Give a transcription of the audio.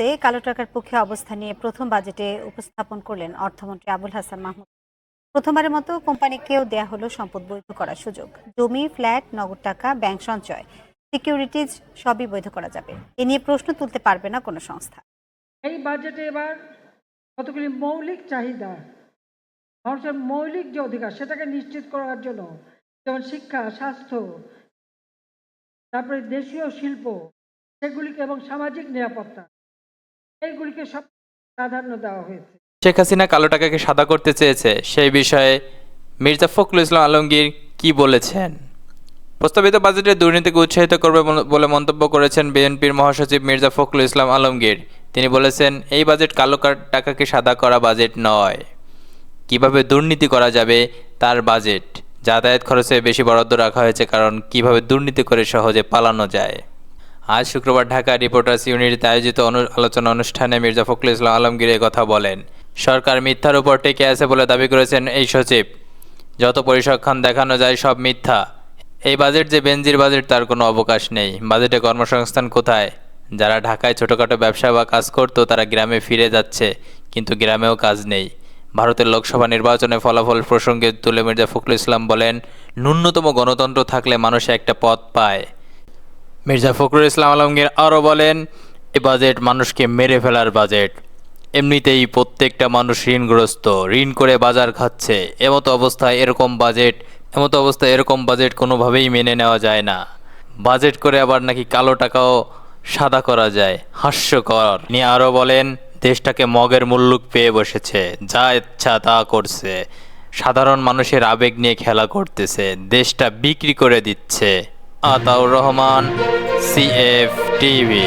মুহূর্তে কালো টাকার পক্ষে অবস্থান নিয়ে প্রথম বাজেটে উপস্থাপন করলেন অর্থমন্ত্রী আবুল হাসান মাহমুদ। প্রথমবারের মতো কোম্পানিকেও দেয়া হলো সম্পদ বৈধ করার সুযোগ। জমি, ফ্ল্যাট, নগদ টাকা, ব্যাংক সঞ্চয়, সিকিউরিটিজ সবই বৈধ করা যাবে। এ নিয়ে প্রশ্ন তুলতে পারবে না কোনো সংস্থা। এই বাজেটে এবার কতগুলি মৌলিক চাহিদা, মানুষের মৌলিক যে অধিকার, সেটাকে নিশ্চিত করার জন্য যেমন শিক্ষা, স্বাস্থ্য, তারপরে দেশীয় শিল্প, সেগুলিকে এবং সামাজিক নিরাপত্তা এইগুলিকে সব প্রাধান্য দেওয়া হয়েছে। শেখ হাসিনা কালো টাকাকে সাদা করতে চেয়েছে, সেই বিষয়ে মির্জা ফখরুল ইসলাম আলমগীর কি বলেছেন? প্রস্তাবিত বাজেটে দুর্নীতিকে উৎসাহিত করবে বলে- মন্তব্য করেছেন বিএনপির মহাসচিব মির্জা ফখরুল ইসলাম আলমগীর। তিনি বলেছেন, এই বাজেট কালো টাকাকে সাদা করা বাজেট নয়। কীভাবে দুর্নীতি করা যাবে তার বাজেট? যাতায়াত খরচে বেশি বরাদ্দ রাখা হয়েছে কারণ কীভাবে দুর্নীতি করে সহজে পালানো যায়? আজ শুক্রবার ঢাকা রিপোর্টার্স ইউনিটিতে আয়োজিত আলোচনা অনুষ্ঠানে মির্জা ফখরুল ইসলাম আলমগীর কথা বলেন। সরকার মিথ্যার উপর টেকে আছে বলে দাবি করেছেন এই সচিব। যত পরিসংখ্যান দেখানো যায় সব মিথ্যা। এই বাজেট যে বেনজির বাজেট তার কোনো অবকাশ নেই। বাজেটে কর্মসংস্থান কোথায়? যারা ঢাকায় ছোটোখাটো ব্যবসা বা কাজ করতো, তারা গ্রামে ফিরে যাচ্ছে, কিন্তু গ্রামেও কাজ নেই। ভারতের লোকসভা নির্বাচনে ফলাফল প্রসঙ্গে তুলে মির্জা ফখরুল ইসলাম বলেন, ন্যূনতম গণতন্ত্র থাকলে মানুষ একটা পথ পায়। মির্জা ফখরুল ইসলাম আলমগীর আরও বলেন, এ বাজেট মানুষকে মেরে ফেলার বাজেট। এমনিতেই প্রত্যেকটা মানুষ ঋণগ্রস্ত, ঋণ করে বাজার খাচ্ছে। এমতো অবস্থায় এরকম বাজেট, এমতো অবস্থায় এরকম বাজেট কোনোভাবেই মেনে নেওয়া যায় না। বাজেট করে আবার নাকি কালো টাকাও সাদা করা যায়। হাস্যকর। নিয়ে আরও বলেন, দেশটাকে মগের মুল্লুক পেয়ে বসেছে। যা ইচ্ছা তা করছে। সাধারণ মানুষের আবেগ নিয়ে খেলা করতেছে। দেশটা বিক্রি করে দিচ্ছে। Ataur Rahman CF TV